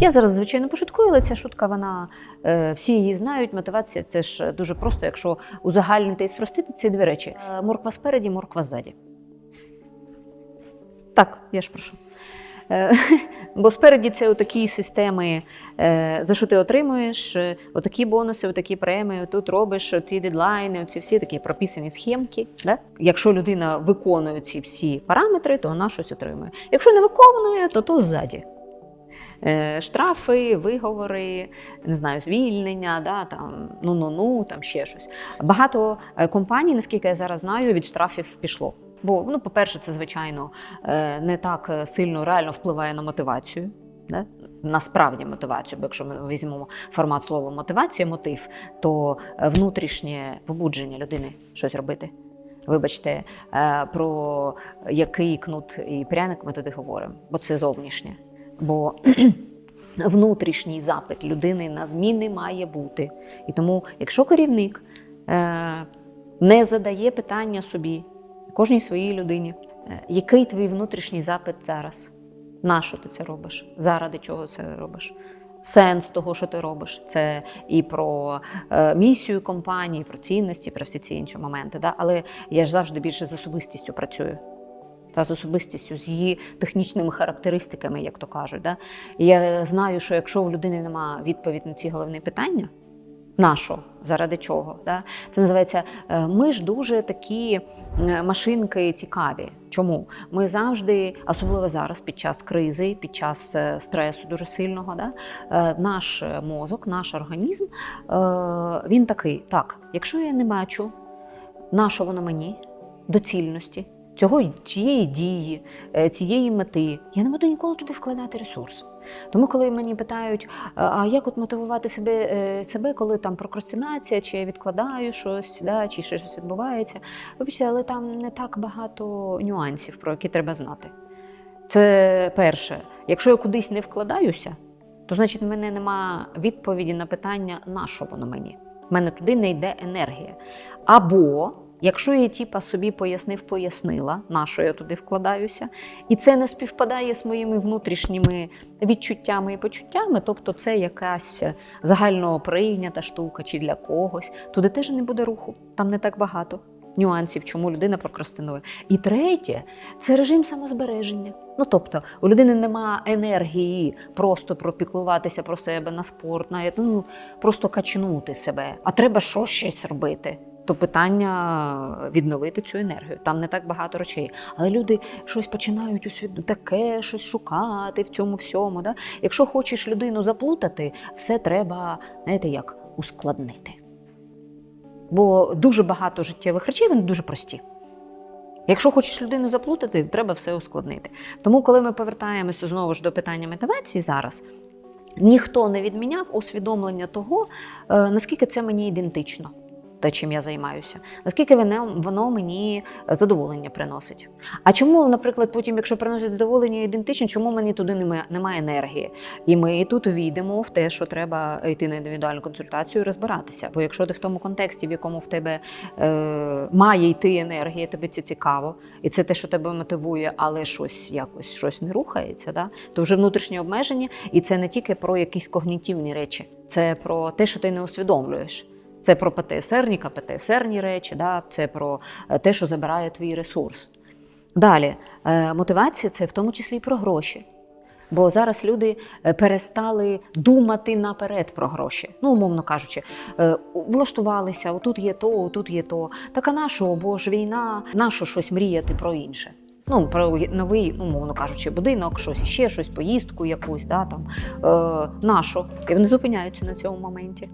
Я зараз, звичайно, пошуткую, але ця шутка, вона е, всі її знають. Мотивація це ж дуже просто, якщо узагальнити і спростити ці дві речі: Е, морква спереді, морква ззаді. Так, я ж прошу. Е, Бо спереді це отакі системи, за що ти отримуєш, отакі бонуси, отакі премії, тут робиш ті дедлайни, оці всі такі прописані схемки. Да? Якщо людина виконує ці всі параметри, то вона щось отримує. Якщо не виконує, то то ззаді. Е, Штрафи, виговори, не знаю, звільнення, да, там, ну-ну-ну, там ще щось. Багато е, компаній, наскільки я зараз знаю, від штрафів пішло. Бо, ну, по-перше, це, звичайно, е, не так сильно реально впливає на мотивацію. Да? Насправді мотивацію, бо якщо ми візьмемо формат слова мотивація, мотив, то внутрішнє побудження людини щось робити. Вибачте, про який кнут і пряник ми туди говоримо, бо це зовнішнє. Бо внутрішній запит людини на зміни має бути. І тому, якщо керівник е, не задає питання собі, кожній своїй людині, е, який твій внутрішній запит зараз? На що ти це робиш? Заради чого це робиш? Сенс того, що ти робиш, це і про е, місію компанії, про цінності, про всі ці інші моменти. Да? Але я ж завжди більше з особистістю працюю. Та з особистістю, з її технічними характеристиками, як то кажуть. Да? І я знаю, що якщо в людини немає відповідь на ці головні питання, на заради чого? Да? Це називається е, ми ж дуже такі е, машинки цікаві. Чому? Ми завжди, особливо зараз, під час кризи, під час е, стресу дуже сильного, да? наш мозок, наш організм, він такий: так, якщо я не бачу, на що воно мені, доцільності, цього цієї дії, е, цієї мети, я не буду ніколи туди вкладати ресурс. Тому, коли мені питають, а як от мотивувати себе, е, себе, коли там прокрастинація, чи я відкладаю щось, да, чи щось відбувається, вибачте, але там не так багато нюансів, про які треба знати. Це перше. Якщо я кудись не вкладаюся, то значить в мене нема відповіді на питання, на що воно мені. В мене туди не йде енергія. Або Якщо я типа собі пояснив, пояснила, на що я туди вкладаюся, і це не співпадає з моїми внутрішніми відчуттями і почуттями, тобто це якась загально прийнята штука чи для когось, туди теж не буде руху, там не так багато нюансів, чому людина прокрастинує. І третє це режим самозбереження. Ну тобто у людини немає енергії просто пропіклуватися про себе на спорт, на ну, просто качнути себе, а треба що щось робити то питання відновити цю енергію. Там не так багато речей. Але люди щось починають усвід... таке щось шукати в цьому всьому. Да? Якщо хочеш людину заплутати, все треба, знаєте, як ускладнити. Бо дуже багато життєвих речей, вони дуже прості. Якщо хочеш людину заплутати, треба все ускладнити. Тому, коли ми повертаємося знову ж до питання мотивації зараз, ніхто не відміняв усвідомлення того, е, наскільки це мені ідентично те, чим я займаюся, наскільки воно, воно мені задоволення приносить. А чому, наприклад, потім, якщо приносить задоволення ідентично, чому мені туди немає, немає енергії? І ми тут увійдемо в те, що треба йти на індивідуальну консультацію і розбиратися. Бо якщо ти в тому контексті, в якому в тебе е, має йти енергія, тобі це цікаво, і це те, що тебе мотивує, але щось якось щось не рухається, да? то вже внутрішні обмеження, і це не тільки про якісь когнітивні речі, це про те, що ти не усвідомлюєш. Це про ПТСРні, КПТСРні речі, да? це про е, те, що забирає твій ресурс. Далі, е, мотивація це в тому числі і про гроші. Бо зараз люди е, перестали думати наперед про гроші. Ну, умовно кажучи, влаштувалися, отут є то, отут є то. Так а нащо, бо ж війна, нащо щось мріяти про інше? Ну, про новий, умовно кажучи, будинок, щось ще, щось, поїздку якусь, да, там, е, нащо? І вони зупиняються на цьому моменті.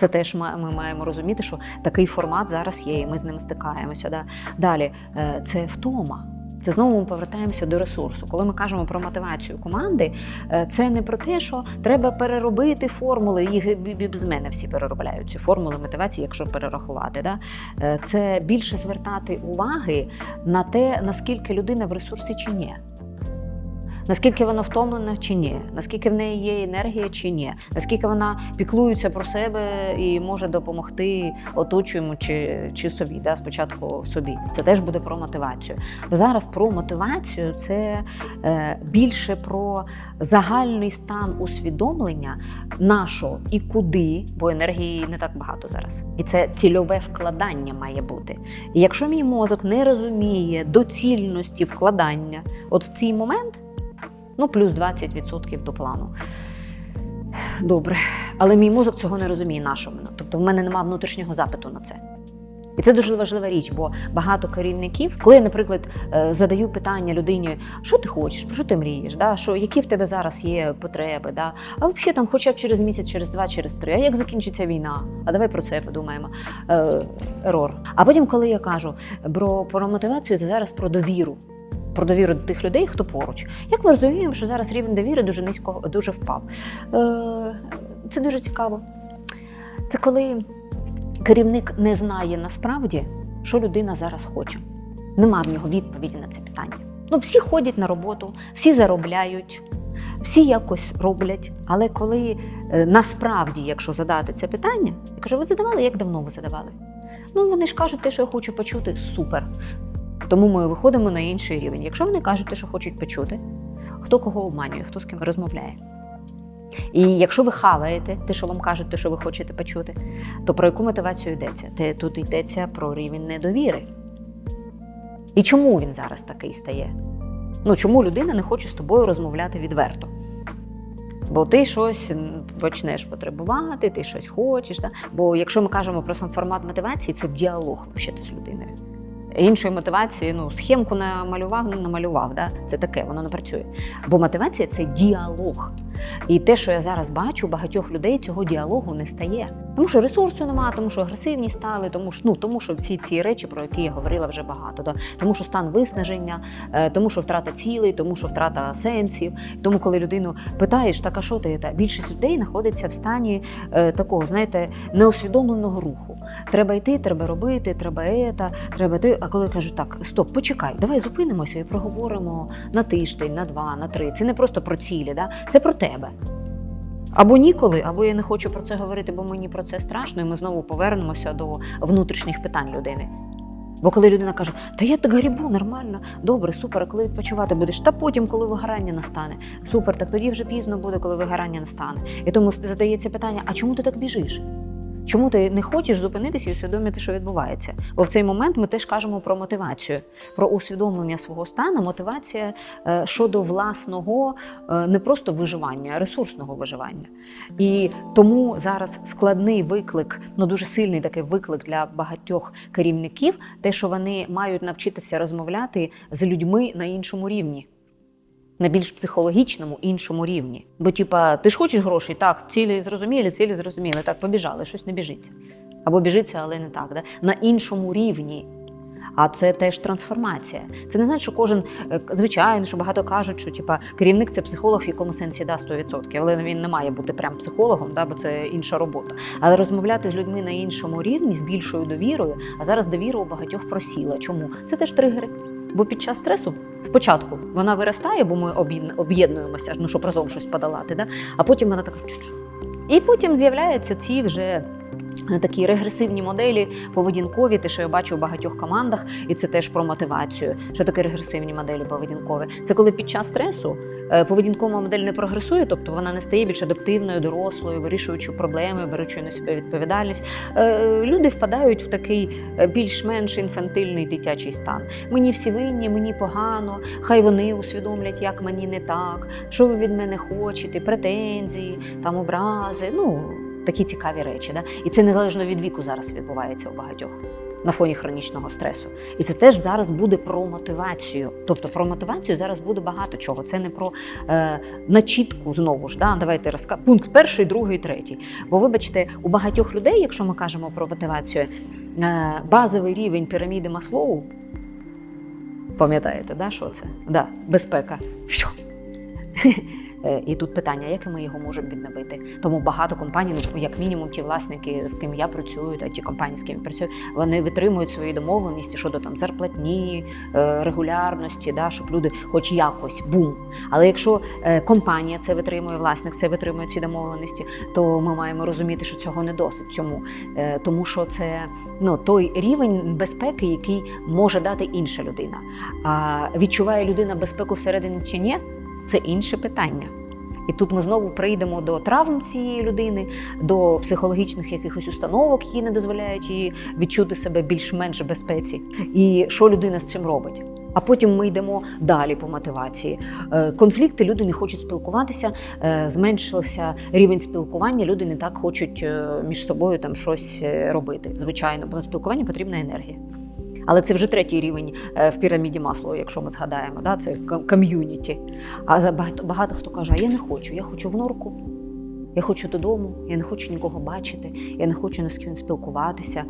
Це теж ми маємо розуміти, що такий формат зараз є, і ми з ним стикаємося. Да? Далі е, це втома. Це знову ми повертаємося до ресурсу. Коли ми кажемо про мотивацію команди, е, це не про те, що треба переробити формули. Їх без мене всі переробляють ці формули мотивації, якщо перерахувати. Да? Е, це більше звертати уваги на те, наскільки людина в ресурсі чи ні. Наскільки вона втомлена чи ні, наскільки в неї є енергія чи ні, наскільки вона піклується про себе і може допомогти оточуємо чи, чи собі, да, спочатку собі. Це теж буде про мотивацію. Бо зараз про мотивацію це е, більше про загальний стан усвідомлення нашого і куди, бо енергії не так багато зараз. І це цільове вкладання має бути. І якщо мій мозок не розуміє доцільності вкладання, от в цей момент, ну плюс 20% до плану. Добре, але мій мозок цього не розуміє нашого. Тобто в мене немає внутрішнього запиту на це. І це дуже важлива річ, бо багато керівників, коли я, наприклад, е, задаю питання людині, що ти хочеш, про що ти мрієш, да? що, які в тебе зараз є потреби, да? а взагалі там хоча б через місяць, через два, через три, а як закінчиться війна? А давай про це подумаємо. Ерор. А потім, коли я кажу про, про мотивацію, це зараз про довіру. Про довіру до тих людей, хто поруч. Як ми розуміємо, що зараз рівень довіри дуже низько дуже впав. Е, Це дуже цікаво. Це коли керівник не знає насправді, що людина зараз хоче. Нема в нього відповіді на це питання. Ну, всі ходять на роботу, всі заробляють, всі якось роблять. Але коли е, насправді, якщо задати це питання, я кажу, ви задавали, як давно ви задавали? Ну, вони ж кажуть, те, що я хочу почути, супер. Тому ми виходимо на інший рівень. Якщо вони кажуть те, що хочуть почути, хто кого обманює, хто з ким розмовляє. І якщо ви хаваєте те, що вам кажуть, те, що ви хочете почути, то про яку мотивацію йдеться? Тут йдеться про рівень недовіри. І чому він зараз такий стає? Ну, чому людина не хоче з тобою розмовляти відверто? Бо ти щось почнеш потребувати, ти щось хочеш. Да? Бо якщо ми кажемо про сам формат мотивації, це діалог взагалі з людиною. Іншої мотивації, ну, схемку намалював, ну намалював. Да? Це таке, воно не працює. Бо мотивація це діалог. І те, що я зараз бачу, багатьох людей цього діалогу не стає. Тому що ресурсу немає, тому що агресивні стали, тому що ну тому, що всі ці речі, про які я говорила вже багато, да? тому що стан виснаження, е, тому що втрата цілей, тому що втрата сенсів. Тому, коли людину питаєш, так а що ти та більшість людей знаходиться в стані е, такого, знаєте, неусвідомленого руху. Треба йти, треба робити, треба ета, треба ти. Коли я кажу, так, стоп, почекай, давай зупинимося і проговоримо на тиждень, на два, на три. Це не просто про цілі, да? це про тебе. Або ніколи, або я не хочу про це говорити, бо мені про це страшно, і ми знову повернемося до внутрішніх питань людини. Бо коли людина каже, та я так грібу, нормально, добре, супер, а коли відпочивати будеш, та потім, коли вигорання настане. Супер, так тоді вже пізно буде, коли вигорання настане. І тому задається питання: а чому ти так біжиш? Чому ти не хочеш зупинитися і усвідомити, що відбувається? Бо в цей момент ми теж кажемо про мотивацію, про усвідомлення свого стану, мотивація е, щодо власного е, не просто виживання, а ресурсного виживання. І тому зараз складний виклик, ну дуже сильний такий виклик для багатьох керівників, те, що вони мають навчитися розмовляти з людьми на іншому рівні. На більш психологічному іншому рівні. Бо, типа, ти ж хочеш грошей, так, цілі зрозумілі, цілі зрозуміли, так, побіжали, щось не біжиться. Або біжиться, але не так. Да? На іншому рівні. А це теж трансформація. Це не значить, що кожен, е, звичайно, що багато кажуть, що типа, керівник це психолог, в якому сенсі да, 100%, але він не має бути прям психологом, да, бо це інша робота. Але розмовляти з людьми на іншому рівні, з більшою довірою, а зараз довіра у багатьох просіла. Чому? Це теж тригери. Бо під час стресу спочатку вона виростає, бо ми об'єднуємося, ну щоб разом щось подолати, да? а потім вона така. І потім з'являються ці вже такі регресивні моделі, поведінкові, те, що я бачу у багатьох командах, і це теж про мотивацію. Що таке регресивні моделі поведінкові? Це коли під час стресу е, поведінкова модель не прогресує, тобто вона не стає більш адаптивною, дорослою, вирішуючи проблеми, беручи на себе відповідальність. Е, Люди впадають в такий е, більш-менш інфантильний дитячий стан. Мені всі винні, мені погано, хай вони усвідомлять, як мені не так, що ви від мене хочете, претензії, там образи. Ну такі цікаві речі. Да? І це незалежно від віку зараз відбувається у багатьох. На фоні хронічного стресу. І це теж зараз буде про мотивацію. Тобто про мотивацію зараз буде багато чого. Це не про е, начітку знову ж. Да? Давайте розка... Пункт перший, другий, третій. Бо, вибачте, у багатьох людей, якщо ми кажемо про мотивацію, е, базовий рівень піраміди Маслоу. Пам'ятаєте, да, що це? Да, безпека. Е, І тут питання, як ми його можемо відновити. Тому багато компаній, ну як мінімум, ті власники, з ким я працюю, та ті компанії, з ким я працюю, вони витримують свої домовленості щодо там зарплатні, е, регулярності, да, щоб люди, хоч якось, бум. Але якщо е, компанія це витримує, власник це витримує ці домовленості, то ми маємо розуміти, що цього не досить. Чому? Тому що це ну, той рівень безпеки, який може дати інша людина. А відчуває людина безпеку всередині чи ні, це інше питання. І тут ми знову прийдемо до травм цієї людини, до психологічних якихось установок, які не дозволяють їй відчути себе більш-менш безпеці. І що людина з цим робить? А потім ми йдемо далі по мотивації. Е, Конфлікти, люди не хочуть спілкуватися, е, зменшився рівень спілкування, люди не так хочуть е, між собою там щось робити. Звичайно, бо на спілкуванні потрібна енергія. Але це вже третій рівень е, в піраміді Маслоу, якщо ми згадаємо, да? це ком'юніті. А багато, багато хто каже: я не хочу, я хочу в норку, я хочу додому, я не хочу нікого бачити, я не хочу ні з ким спілкуватися.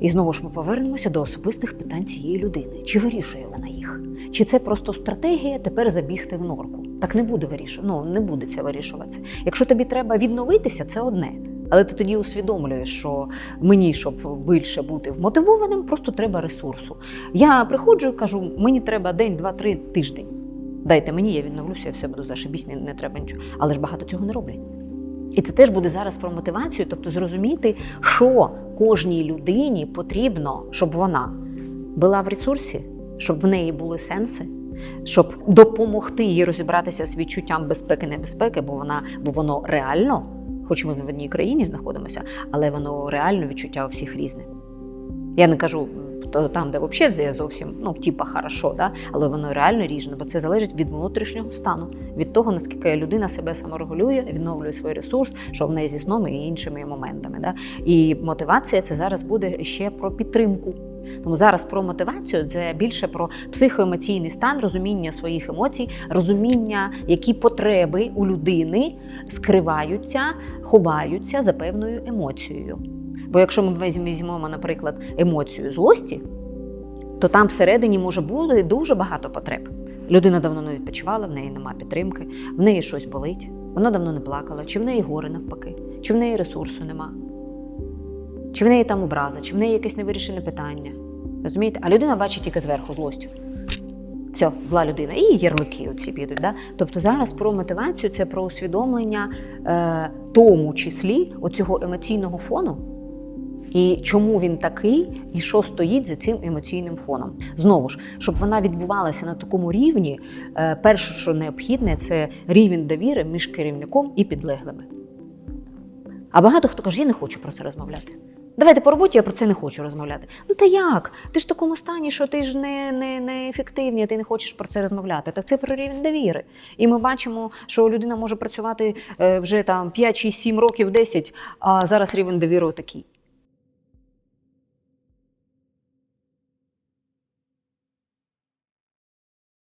І знову ж ми повернемося до особистих питань цієї людини. Чи вирішує вона їх? Чи це просто стратегія тепер забігти в норку? Так не буде вирішувати. Ну не буде це вирішуватися. Якщо тобі треба відновитися, це одне. Але ти тоді усвідомлюєш, що мені, щоб більше бути вмотивованим, просто треба ресурсу. Я приходжу і кажу, мені треба день, два, три тиждень. Дайте мені, я відновлюся, я все буду зашибісь, не, не треба нічого. Але ж багато цього не роблять. І це теж буде зараз про мотивацію, тобто зрозуміти, що кожній людині потрібно, щоб вона була в ресурсі, щоб в неї були сенси, щоб допомогти їй розібратися з відчуттям безпеки, небезпеки, бо вона, бо воно реально, хоч ми в одній країні знаходимося, але воно реально відчуття у всіх різне. Я не кажу то там, де взагалі зовсім ну, типа хорошо, да? але воно реально різне, бо це залежить від внутрішнього стану, від того, наскільки людина себе саморегулює, відновлює свій ресурс, що в неї зі сном і іншими моментами. Да? І мотивація це зараз буде ще про підтримку. Тому зараз про мотивацію це більше про психоемоційний стан, розуміння своїх емоцій, розуміння, які потреби у людини скриваються, ховаються за певною емоцією. Бо якщо ми візьмемо, наприклад, емоцію злості, то там всередині може бути дуже багато потреб. Людина давно не відпочивала, в неї нема підтримки, в неї щось болить, вона давно не плакала, чи в неї горе навпаки, чи в неї ресурсу нема, чи в неї там образа, чи в неї якесь невирішене питання. Розумієте? А людина бачить тільки зверху злость. Все, зла людина. І ярлики оці підуть. Да? Тобто зараз про мотивацію це про усвідомлення, е, тому числі оцього емоційного фону, і чому він такий, і що стоїть за цим емоційним фоном. Знову ж, щоб вона відбувалася на такому рівні, е, перше, що необхідне, це рівень довіри між керівником і підлеглими. А багато хто каже, я не хочу про це розмовляти. Давайте по роботі я про це не хочу розмовляти. Ну та як? Ти ж в такому стані, що ти ж не, не, не ефективний, ти не хочеш про це розмовляти. Так це про рівень довіри. І ми бачимо, що людина може працювати е, вже там 5 6, 7 років, 10, а зараз рівень довіри такий.